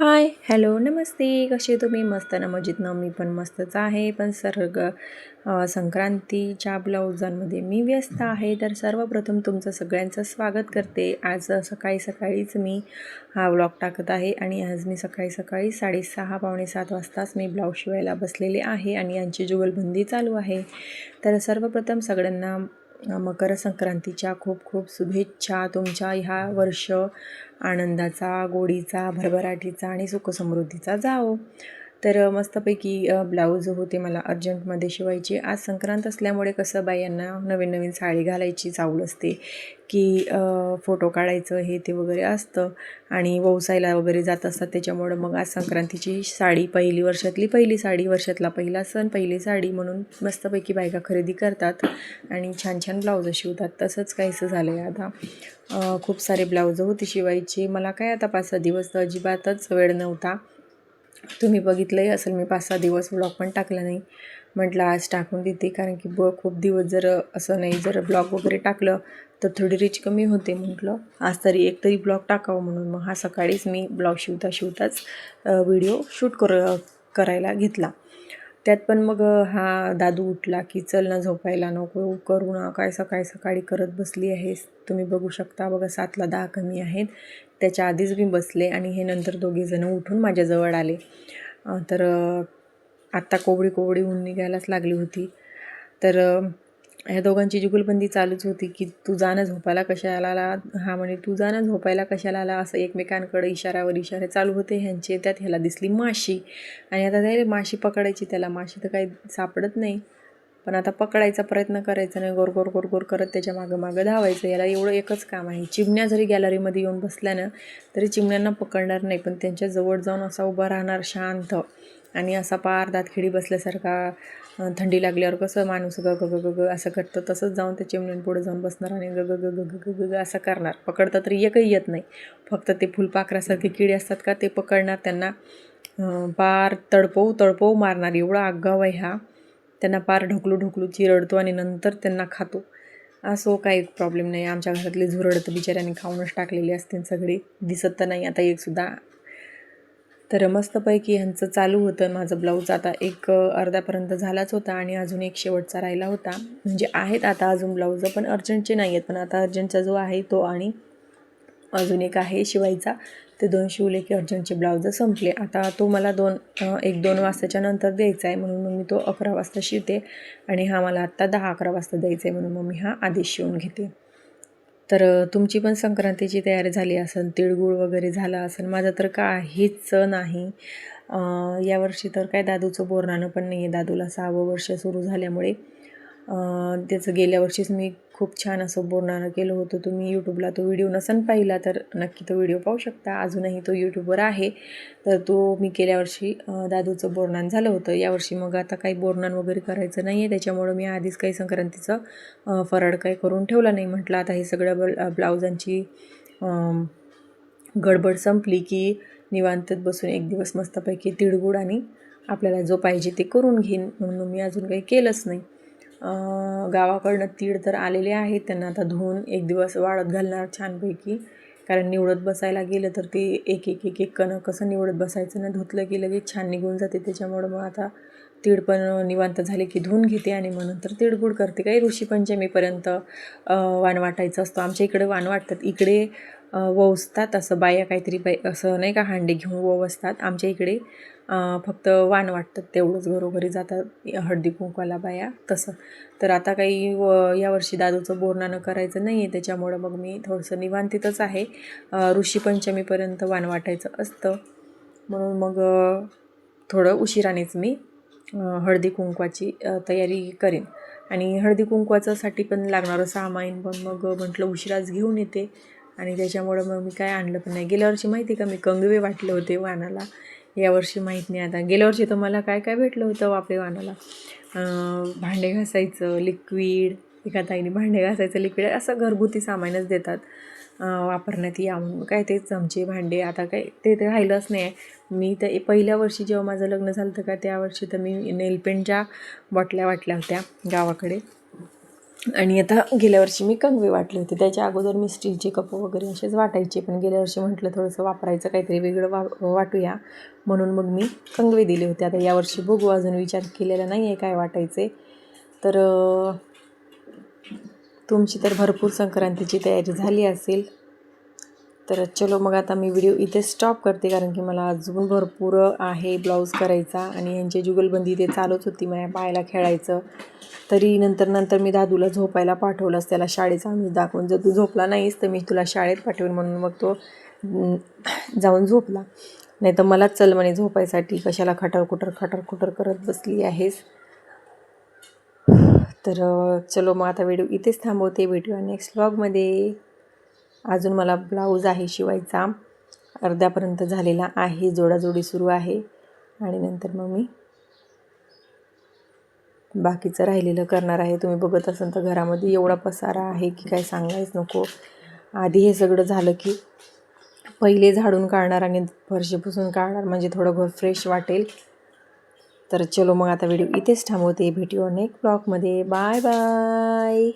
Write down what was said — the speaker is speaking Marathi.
हाय हॅलो नमस्ते. कसे तुम्ही? मस्त ना मजेतनं मी पण मस्तच आहे. पण सर्ग संक्रांतीच्या ब्लाऊजांमध्ये मी व्यस्त आहे. तर सर्वप्रथम तुमचं सगळ्यांचं स्वागत करते. आज सकाळी सकाळीच मी हा व्लॉग टाकत आहे आणि आज मी सकाळी सकाळी साडेसहा पावणे सात वाजताच मी ब्लाऊज शिवायला बसलेले आहे आणि यांची जुगलबंदी चालू आहे. तर सर्वप्रथम सगळ्यांना मकर संक्रांतीच्या खूप खूप शुभेच्छा तुमच्या ह्या वर्ष आनंदाचा गोडीचा भरभराटीचा आणि सुखसमृद्धीचा जाओ तर मस्तपैकी ब्लाऊज होते मला अर्जंटमध्ये शिवायचे. आज संक्रांत असल्यामुळे कसं बायांना नवीन नवीन साडी घालायची चावल असते की फोटो काढायचं हे ते वगैरे असतं आणि वौसायला वगैरे जात असतात. त्याच्यामुळं मग आज संक्रांतीची साडी पहिली वर्षातली पहिली साडी वर्षातला पहिला सण पहिली साडी म्हणून मस्तपैकी बायका खरेदी करतात आणि छान छान ब्लाऊजं शिवतात. तसंच काहीसं झालं आहे आता खूप सारे ब्लाऊजं होते शिवायची. मला काय आता पाच सहा दिवस तर अजिबातच वेळ नव्हता. तुम्ही बघितलंही असेल मी पाच सहा दिवस ब्लॉग पण टाकला नाही. म्हटलं आज टाकून देते कारण की ब खूप दिवस जर असं नाही जर ब्लॉग वगैरे टाकलं तर थोडी रीच कमी होते म्हटलं. आज तरी एक तरी ब्लॉग टाकावं म्हणून मग हा सकाळीच मी ब्लॉग शिवता शिवताच व्हिडिओ शूट कर करायला घेतला. त्यात पण मग हा दादू उठला की चल ना झोपायला नको करू ना काय सकाळी सकाळी करत बसली आहेस तुम्ही बघू शकता बघा सातला दहा कमी आहेत. त्याच्या आधीच मी बसले आणि हे नंतर दोघेजणं उठून माझ्याजवळ आले. तर आत्ता कोवळी कोवळी ऊन निघायलाच लागली होती. तर ह्या दोघांची जुगलबंदी चालूच होती की तू जाणं झोपायला कशाला आला? हा म्हणे तू जाणं झोपायला कशाला आला? असं एकमेकांकडे इशाऱ्यावर इशारे चालू होते. ह्यांचे त्यात ह्याला दिसली माशी. आणि आता त्याला माशी पकडायची त्याला. माशी तर काही सापडत नाही. पण आता पकडायचा प्रयत्न करायचा नाही गोर गोर गोर गोर करत त्याच्या मागं मागं धावायचं. याला एवढं एकच काम आहे. चिमण्या जरी गॅलरीमध्ये येऊन बसल्या ना तरी चिमण्यांना पकडणार नाही. पण त्यांच्या जवळ जाऊन असा उभा राहणार शांत. आणि असा पार दातखिडी बसल्यासारखा थंडी लागल्यावर कसं माणूस ग ग ग असं करतं तसंच जाऊन त्या चिमणीन पुढे जाऊन बसणार आणि ग ग ग ग ग ग ग असं करणार. पकडता तर एकही येत नाही. फक्त ते फुलपाखरासारखे किडे असतात का ते पकडणार त्यांना पार तडपवू तडपवू मारणार. एवढा आगाव आहे हा. त्यांना पार ढोकलू ढोकलू चिरडतो आणि नंतर त्यांना खातो. असो काही प्रॉब्लेम नाही. आमच्या घरातली झुरड तर खाऊनच टाकलेली असतील सगळी. दिसत तर नाही. आता एकसुद्धा तर मस्तपैकी ह्यांचं चालू होतं. माझं ब्लाऊज आता एक अर्ध्यापर्यंत झालाच होता आणि अजून एक शेवटचा राहिला होता. म्हणजे आहेत आता अजून ब्लाऊज पण अर्जंटचे नाही आहेत पण आता अर्जंटचा जो आहे तो आणि अजून एक आहे शिवायचा. ते दोन शिवले की अर्जंटचे ब्लाऊज संपले. आता तो मला दोन एक दोन वाजताच्या नंतर द्यायचा आहे म्हणून मग मी तो अकरा वाजता शिवते आणि हा मला आत्ता दहा अकरा वाजता द्यायचा आहे म्हणून मग मी हा आधीच शिवून घेते. तर तुमची पण संक्रांतीची तयारी झाली असेल तिळगुळ वगैरे झाला असेल माझं तर काहीच नाही. यावर्षी तर काय दादूचं बोरणानं पण नाही आहे दादूला सहावं वर्ष सुरू झाल्यामुळे. त्याचं गेल्या वर्षीच मी खूप छान असं बोलणारं केलं होतं. तुम्ही यूट्यूबला तो व्हिडिओ नसन पाहिला तर नक्की तो व्हिडिओ पाहू शकता. अजूनही तो यूट्यूबवर आहे. तर तो मी गेल्या वर्षी दादूचं बोरणान झालं होतं. यावर्षी मग आता काही बोरणान वगैरे करायचं नाही आहे त्याच्यामुळं मी आधीच काही संक्रांतीचं फराड काही करून ठेवला नाही. म्हटलं आता हे सगळ्या ब्ल ब्लाऊजांची गडबड संपली की निवांतत बसून एक दिवस मस्तपैकी तिळगुळ आणि आपल्याला जो पाहिजे ते करून घेईन. म्हणून मी अजून काही केलंच नाही. गावाकडनं तीळ तर आलेले आहेत त्यांना आता धुवून एक दिवस वाळत घालणार छानपैकी. कारण निवडत बसायला गेलं तर ते एक एक एक एक कणं कसं निवडत बसायचं ना? धुतलं की लगेच छान निघून जाते. त्याच्यामुळं मग आता तीळ पण निवांत झाले की धुवून घेते आणि मग नंतर तिळगुळ करते. काही ऋषीपंचमीपर्यंत वाण वाटायचं असतो. आमच्या इकडे वाण वाटतात. इकडे ववसतात असं बाया काहीतरी बाई असं नाही का हांडे घेऊन ववसतात. आमच्या इकडे फक्त वाण वाटतात तेवढंच घरोघरी जातात हळदी कुंकवाला बाया तसं. तर आता काही व यावर्षी दादूचं बोरणानं करायचं नाही आहे त्याच्यामुळं मग मी थोडंसं निवांतितच आहे. ऋषीपंचमीपर्यंत वाण वाटायचं असतं. म्हणून मग थोडं उशिरानेच मी हळदी कुंकवाची तयारी करेन. आणि हळदी कुंकवाच्यासाठी पण लागणारं सामान पण मग म्हटलं उशिराच घेऊन येते. आणि त्याच्यामुळं मग मी काय आणलं पण नाही. गेल्या वर्षी माहिती आहे का मी कंगवे वाटले होते वानाला यावर्षी माहीत नाही आता. गेल्या वर्षी तर मला काय काय भेटलं होतं वापरे वानाला भांडे घासायचं लिक्विड एका ताईने भांडे घासायचं लिक्विड असं घरगुती सामानच देतात. वापरण्यात या म्हणून. काय ते चमचे भांडे. आता काय ते तर राहिलंच नाही. आहे मी तर पहिल्या वर्षी जेव्हा माझं लग्न झालं होतं का त्या वर्षी तर मी नेलपेंटच्या बॉटल्या वाटल्या होत्या गावाकडे. आणि आता गेल्या वर्षी मी कंगवे वाटले होते. त्याच्या अगोदर मी स्टीलचे कप वगैरे असेच वाटायचे पण गेल्या वर्षी म्हटलं थोडंसं वापरायचं काहीतरी वेगळं वा वाटूया. म्हणून मग मी कंगवे दिले होते. आता यावर्षी बघू अजून विचार केलेला नाही आहे काय वाटायचे तर तुमची तर भरपूर संक्रांतीची तयारी झाली असेल. तर चलो मग आता मी व्हिडिओ इथे स्टॉप करते कारण की मला अजून भरपूर आहे ब्लाऊज करायचा आणि यांची जुगलबंदी ते चालूच होती माझ्या पायाला खेळायचं. तरी नंतर नंतर मी दादूला झोपायला पाठवलंच त्याला शाळेचा आम्ही दाखवून. जर तू झोपला नाहीस तर मी तुला शाळेत पाठवेन म्हणून मग तो जाऊन झोपला. नाही तर मलाच चल म्हणे झोपायसाठी कशाला खटर खुटर खटर खुटर करत बसली आहेस? तर चलो मग आता व्हिडिओ इथेच थांबवते. भेटूया नेक्स्ट व्लॉगमध्ये अजून मला ब्लाऊज आहे शिवायचा. अर्ध्यापर्यंत झालेला आहे. जोडाजोडी सुरू आहे. आणि नंतर मग मी बाकीचं राहिलेलं करणार आहे. तुम्ही बघत असाल तर घरामध्ये एवढा पसारा आहे की काय सांगायच नको. आधी हे सगळं झालं की पहिले झाडून काढणार आणि फरशी पुसून काढणार. म्हणजे थोडं घर फ्रेश वाटेल. तर चलो मग आता व्हिडिओ इथेच थांबवते. भेटू अनेक ब्लॉगमध्ये बाय बाय